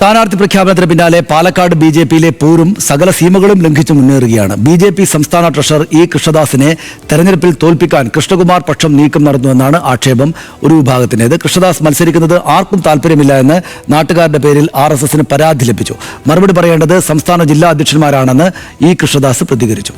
സ്ഥാനാർത്ഥി പ്രഖ്യാപനത്തിന് പിന്നാലെ പാലക്കാട് ബി ജെ പിയിലെ പൂരും സകല സീമകളും ലംഘിച്ചു മുന്നേറുകയാണ്. ബി ജെ പി സംസ്ഥാന ട്രഷറർ ഇ കൃഷ്ണദാസിനെ തെരഞ്ഞെടുപ്പിൽ തോൽപ്പിക്കാൻ കൃഷ്ണകുമാർ പക്ഷം നീക്കം നടന്നുവെന്നാണ് ആക്ഷേപം ഒരു വിഭാഗത്തിനേത് കൃഷ്ണദാസ് മത്സരിക്കുന്നത് ആർക്കും താല്പര്യമില്ല എന്ന് നാട്ടുകാരുടെ പേരിൽ ആർ എസ് എസിന് പരാതി ലഭിച്ചു. മറുപടി പറയേണ്ടത് സംസ്ഥാന ജില്ലാ അധ്യക്ഷന്മാരാണെന്ന് ഇ കൃഷ്ണദാസ് പ്രതികരിച്ചു.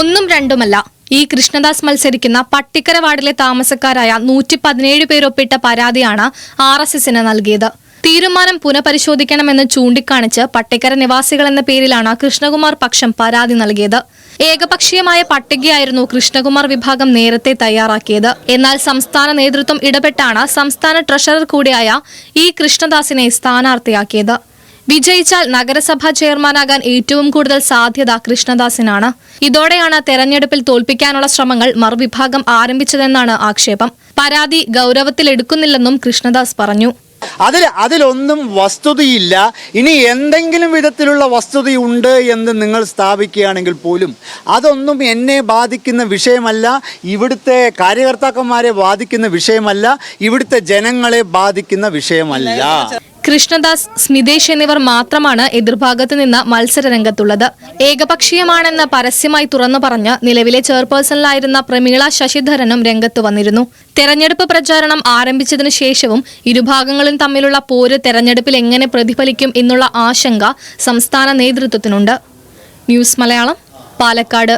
ഒന്നും രണ്ടുമല്ല. ഈ കൃഷ്ണദാസ് മത്സരിക്കുന്ന പട്ടിക്കര വാർഡിലെ താമസക്കാരായ നൂറ്റി പതിനേഴ് പേരൊപ്പിട്ട പരാതിയാണ് ആർ എസ് എസിന് നൽകിയത്. തീരുമാനം പുനഃപരിശോധിക്കണമെന്ന് ചൂണ്ടിക്കാണിച്ച് പട്ടിക്കര നിവാസികൾ എന്ന പേരിലാണ് കൃഷ്ണകുമാർ പക്ഷം പരാതി നൽകിയത്. ഏകപക്ഷീയമായ പട്ടികയായിരുന്നു കൃഷ്ണകുമാർ വിഭാഗം നേരത്തെ തയ്യാറാക്കിയത്. എന്നാൽ സംസ്ഥാന നേതൃത്വം ഇടപെട്ടാണ് സംസ്ഥാന ട്രഷറർ കൂടിയായ ഇ കൃഷ്ണദാസിനെ സ്ഥാനാർത്ഥിയാക്കിയത്. വിജയിച്ചാൽ നഗരസഭാ ചെയർമാനാകാൻ ഏറ്റവും കൂടുതൽ സാധ്യത കൃഷ്ണദാസിനാണ്. ഇതോടെയാണ് തെരഞ്ഞെടുപ്പിൽ തോൽപ്പിക്കാനുള്ള ശ്രമങ്ങൾ മറുവിഭാഗം ആരംഭിച്ചതെന്നാണ് ആക്ഷേപം. പരാതി ഗൌരവത്തിലെടുക്കുന്നില്ലെന്നും കൃഷ്ണദാസ് പറഞ്ഞു. അതിൽ അതിലൊന്നും വസ്തുതയില്ല. ഇനി എന്തെങ്കിലും വിധത്തിലുള്ള വസ്തുതയുണ്ട് എന്ന് നിങ്ങൾ സ്ഥാപിക്കുകയാണെങ്കിൽ പോലും അതൊന്നും എന്നെ ബാധിക്കുന്ന വിഷയമല്ല ഇവിടുത്തെ കാര്യകർത്താക്കന്മാരെ ബാധിക്കുന്ന വിഷയമല്ല ഇവിടുത്തെ ജനങ്ങളെ ബാധിക്കുന്ന വിഷയമല്ല. കൃഷ്ണദാസ് സ്മിതേഷ് എന്നിവർ മാത്രമാണ് എതിർഭാഗത്ത് നിന്ന് മത്സരരംഗത്തുള്ളത്. ഏകപക്ഷീയമാണെന്ന് പരസ്യമായി തുറന്നു പറഞ്ഞ് നിലവിലെ ചെയർപേഴ്സണിലായിരുന്ന പ്രമീള ശശിധരനും രംഗത്ത് വന്നിരുന്നു. തെരഞ്ഞെടുപ്പ് പ്രചാരണം ആരംഭിച്ചതിനു ശേഷവും ഇരുഭാഗങ്ങളും തമ്മിലുള്ള പോര് തെരഞ്ഞെടുപ്പിൽ എങ്ങനെ പ്രതിഫലിക്കും എന്നുള്ള ആശങ്ക സംസ്ഥാന നേതൃത്വത്തിനുണ്ട്. ന്യൂസ് മലയാളം പാലക്കാട്.